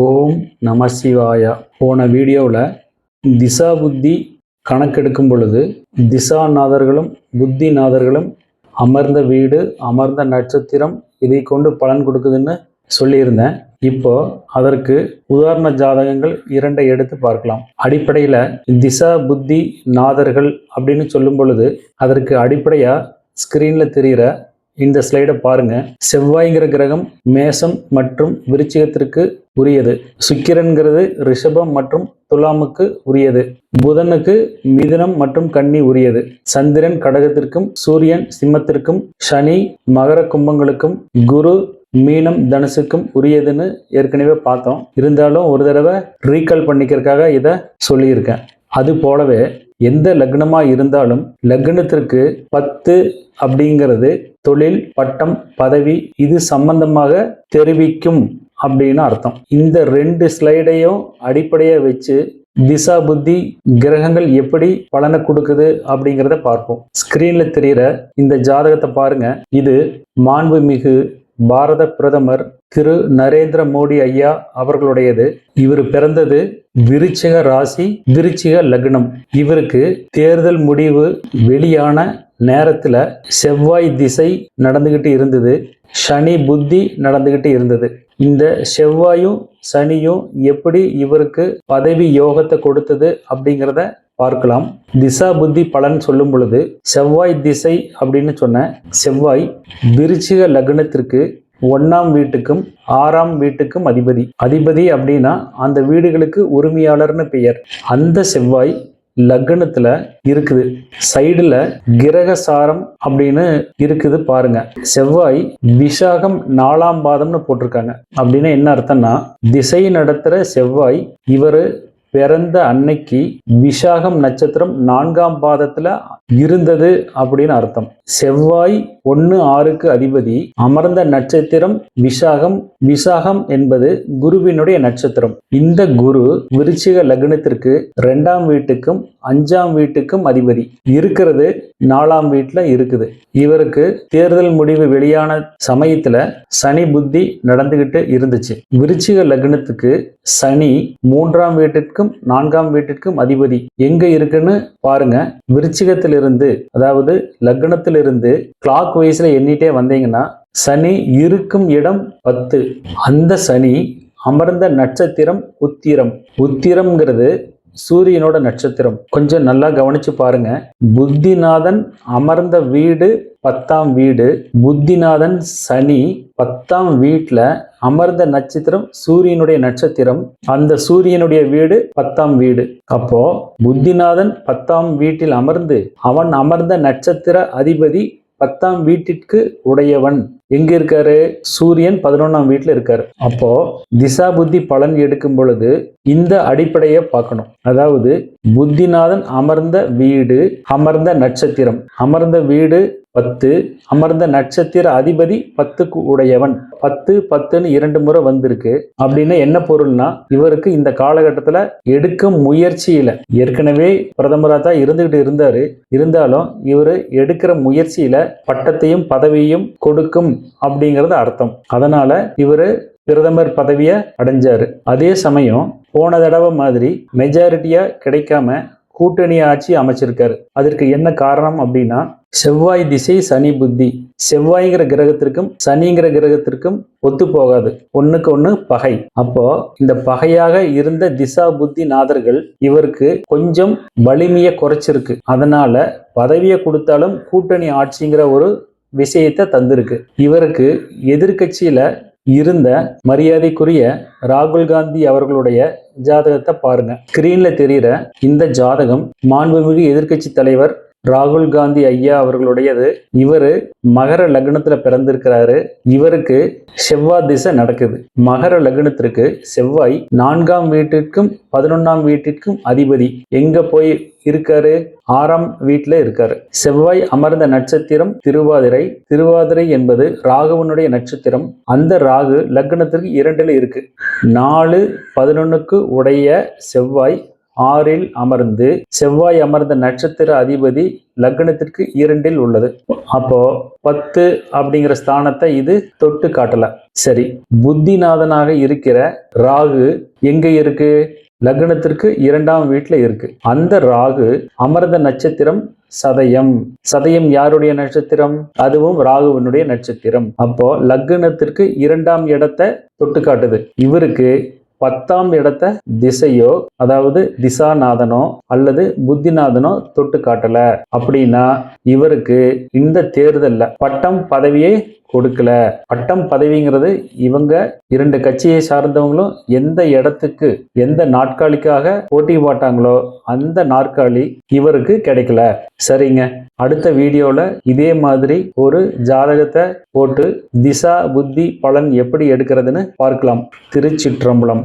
ஓம் நம சிவாயா. போன வீடியோவில் திசா புத்தி கணக்கெடுக்கும் பொழுது திசாநாதர்களும் புத்திநாதர்களும் அமர்ந்த வீடு அமர்ந்த நட்சத்திரம் இதை கொண்டு பலன் கொடுக்குதுன்னு சொல்லியிருந்தேன். இப்போ அதற்கு உதாரண ஜாதகங்கள் இரண்டை எடுத்து பார்க்கலாம். அடிப்படையில் திசா புத்தி நாதர்கள் அப்படின்னு சொல்லும் பொழுது அதற்கு அடிப்படையாக ஸ்க்ரீனில் தெரிகிற இந்த ஸ்லைடை பாருங்க. செவ்வாய்ங்கிற கிரகம் மேசம் மற்றும் விருச்சிகத்திற்கு உரியது. சுக்கிரன்கிறது ரிஷபம் மற்றும் துலாமுக்கு உரியது. புதனுக்கு மிதுனம் மற்றும் கன்னி உரியது. சந்திரன் கடகத்திற்கும் சூரியன் சிம்மத்திற்கும் சனி மகர கும்பங்களுக்கும் குரு மீனம் தனுசுக்கும் உரியதுன்னு ஏற்கனவே பார்த்தோம். இருந்தாலும் ஒரு தடவை ரீகால் பண்ணிக்கிறதுக்காக இதை சொல்லியிருக்கேன். அது போலவே எந்த லக்னமாக இருந்தாலும் லக்னத்திற்கு பத்து அப்படிங்கிறது தொழில் பட்டம் பதவி இது சம்பந்தமாக தெரிவிக்கும் அப்படின்னு அர்த்தம். இந்த ரெண்டு ஸ்லைடையும் அடிப்படையாக வச்சு திசா புத்தி கிரகங்கள் எப்படி பலனை கொடுக்குது அப்படிங்கிறத பார்ப்போம். ஸ்கிரீன்ல தெரிகிற இந்த ஜாதகத்தை பாருங்க. இது மாண்புமிகு பாரத பிரதமர் திரு நரேந்திர மோடி ஐயா அவர்களுடையது. இவர் பிறந்தது விருச்சிக ராசி விருச்சிக லக்னம். இவருக்கு தேர்தல் முடிவு வெளியான நேரத்தில் செவ்வாய் திசை நடந்துகிட்டு இருந்தது. சனி புத்தி நடந்துகிட்டு இருந்தது. இந்த செவ்வாயும் சனியும் எப்படி இவருக்கு பதவி யோகத்தை கொடுத்தது அப்படிங்கிறத பார்க்கலாம். திசா புத்தி பலன் சொல்லும் பொழுது செவ்வாய் திசை அப்படின்னு சொன்ன செவ்வாய் விருச்சிக லக்னத்திற்கு ஒன்னாம் வீட்டுக்கும் ஆறாம் வீட்டுக்கும் அதிபதி. அதிபதி அப்படின்னா அந்த வீடுகளுக்கு உரிமையாளர்னு பெயர். அந்த செவ்வாய் லக்னத்துல இருக்குது. சைடுல கிரகசாரம் அப்படின்னு இருக்குது பாருங்க. செவ்வாய் விசாகம் நாலாம் பாதம்னு போட்டிருக்காங்க. அப்படின்னு என்ன அர்த்தம்னா திசை நடத்துற செவ்வாய் இவர் பிறந்த அன்னைக்கு விசாகம் நட்சத்திரம் நான்காம் பாதத்துல இருந்தது அப்படின்னு அர்த்தம். செவ்வாய் ஒன்று ஆறுக்கு அதிபதி அமர்ந்த நட்சத்திரம் விசாகம் விசாகம் என்பது குருவினுடைய நட்சத்திரம். இந்த குரு விருச்சிக லக்னத்திற்கு ரெண்டாம் வீட்டுக்கும் அஞ்சாம் வீட்டுக்கும் அதிபதி. இருக்கிறது நாலாம் வீட்டில் இருக்குது. இவருக்கு தேர்தல் முடிவு வெளியான சமயத்தில் சனி புத்தி நடந்துகிட்டு இருந்துச்சு. விருச்சிக லக்னத்துக்கு சனி மூன்றாம் வீட்டிற்கும் நான்காம் வீட்டிற்கும் அதிபதி. எங்க இருக்குன்னு பாருங்க. இருந்து அதாவது லக்னத்திலிருந்து கிளாக் வைஸ்ல எண்ணிட்டே வந்தீங்கன்னா சனி இருக்கும் இடம் பத்து. அந்த சனி அமர்ந்த நட்சத்திரம் உத்திரம். உத்திரம்ங்கிறது சூரியனோட நட்சத்திரம். கொஞ்சம் நல்லா கவனிச்சு பாருங்க. புத்திநாதன் அமர்ந்த வீடு பத்தாம் வீடு புத்திநாதன் சனி பத்தாம் வீட்டில் அமர்ந்த நட்சத்திரம் சூரியனுடைய நட்சத்திரம். அந்த சூரியனுடைய வீடு பத்தாம் வீடு. அப்போ புத்திநாதன் பத்தாம் வீட்டில் அமர்ந்து அவன் அமர்ந்த நட்சத்திர அதிபதி பத்தாம் வீட்டிற்கு உடையவன். எங்க இருக்காரு? சூரியன் பதினொன்னாம் வீட்டுல இருக்காரு. அப்போ திசா புத்தி பலன் எடுக்கும் பொழுது இந்த அடிப்படையை பார்க்கணும். அதாவது புத்திநாதன் அமர்ந்த வீடு அமர்ந்த நட்சத்திரம். அமர்ந்த வீடு பத்து அமர்ந்த நட்சத்திர அதிபதி பத்துக்கு உடையவன். பத்து பத்துன்னு இரண்டு முறை வந்திருக்கு. அப்படின்னு என்ன பொருள்னா இவருக்கு இந்த காலகட்டத்தில் எடுக்கும் முயற்சியில ஏற்கனவே பிரதமராக தான் இருந்துகிட்டு இருந்தாரு. இருந்தாலும் இவர் எடுக்கிற முயற்சியில பட்டத்தையும் பதவியும் கொடுக்கும் அப்படிங்கிறது அர்த்தம். அதனால இவர் பிரதமர் பதவியை அடைஞ்சாரு. அதே சமயம் போன தடவை மாதிரி மெஜாரிட்டியா கிடைக்காம கூட்டணி ஆட்சி அமைச்சிருக்காரு. அதற்கு என்ன காரணம் அப்படின்னா செவ்வாய் திசை சனி புத்தி. செவ்வாய்ங்கிற கிரகத்திற்கும் சனிங்கிற கிரகத்திற்கும் ஒத்து போகாது. ஒண்ணுக்கு ஒண்ணு பகை. அப்போ இந்த பகையாக இருந்த திசா புத்தி நாதர்கள் இவருக்கு கொஞ்சம் வலிமையை குறைச்சிருக்கு. அதனால பதவியை கொடுத்தாலும் கூட்டணி ஆட்சிங்கிற ஒரு விஷயத்தை தந்திருக்கு. இவருக்கு எதிர்கட்சியில இருந்த மரியாதைக்குரிய ராகுல் காந்தி அவர்களுடைய ஜாதகத்தை பாருங்க. ஸ்கிரீன்ல தெரிகிற இந்த ஜாதகம் மாண்புமிகு எதிர்க்கட்சி தலைவர் ராகுல் காந்தி ஐயா அவர்களுடையது. இவர் மகர லக்னத்துல பிறந்திருக்கிறாரு. இவருக்கு செவ்வாய் திசை நடக்குது. மகர லக்னத்திற்கு செவ்வாய் நான்காம் வீட்டிற்கும் பதினொன்னாம் வீட்டிற்கும் அதிபதி. எங்க போய் இருக்காரு? ஆறாம் வீட்டில் இருக்காரு. செவ்வாய் அமர்ந்த நட்சத்திரம் திருவாதிரை. திருவாதிரை என்பது ராகுவனுடைய நட்சத்திரம். அந்த ராகு லக்னத்திற்கு இரண்டுல இருக்கு. நாலு பதினொன்னுக்கு உடைய செவ்வாய் ஆறில் அமர்ந்து செவ்வாய் அமர்ந்த நட்சத்திர அதிபதி லக்னத்திற்கு இரண்டில் உள்ளது. அப்போ பத்து அப்படிங்கிற ஸ்தானத்தை இது தொட்டு காட்டல. சரி புத்திநாதனாக இருக்கிற ராகு எங்க இருக்கு? லக்னத்திற்கு இரண்டாம் வீட்டுல இருக்கு. அந்த ராகு அமர்ந்த நட்சத்திரம் சதயம். சதயம் யாருடைய நட்சத்திரம்? அதுவும் ராகுவினுடைய நட்சத்திரம். அப்போ லக்னத்திற்கு இரண்டாம் இடத்தை தொட்டு காட்டுது. இவருக்கு பத்தாம் இடத்த திசையோ அதாவது திசாநாதனோ அல்லது புத்திநாதனோ தொட்டு காட்டல. அப்படின்னா இவருக்கு இந்த தேர்தல்ல பட்டம் பதவியே கொடுக்கல. பட்டம் பதவிங்கிறது இவங்க இரண்டு கட்சியை சார்ந்தவங்களும் எந்த இடத்துக்கு எந்த நாற்காலிக்காக போட்டி போட்டாங்களோ அந்த நாற்காலி இவருக்கு கிடைக்கல. சரிங்க. அடுத்த வீடியோவில் இதே மாதிரி ஒரு ஜாதகத்தை போட்டு திசா புத்தி பலன் எப்படி எடுக்கிறதுன்னு பார்க்கலாம். திருச்சிற்றம்பலம்.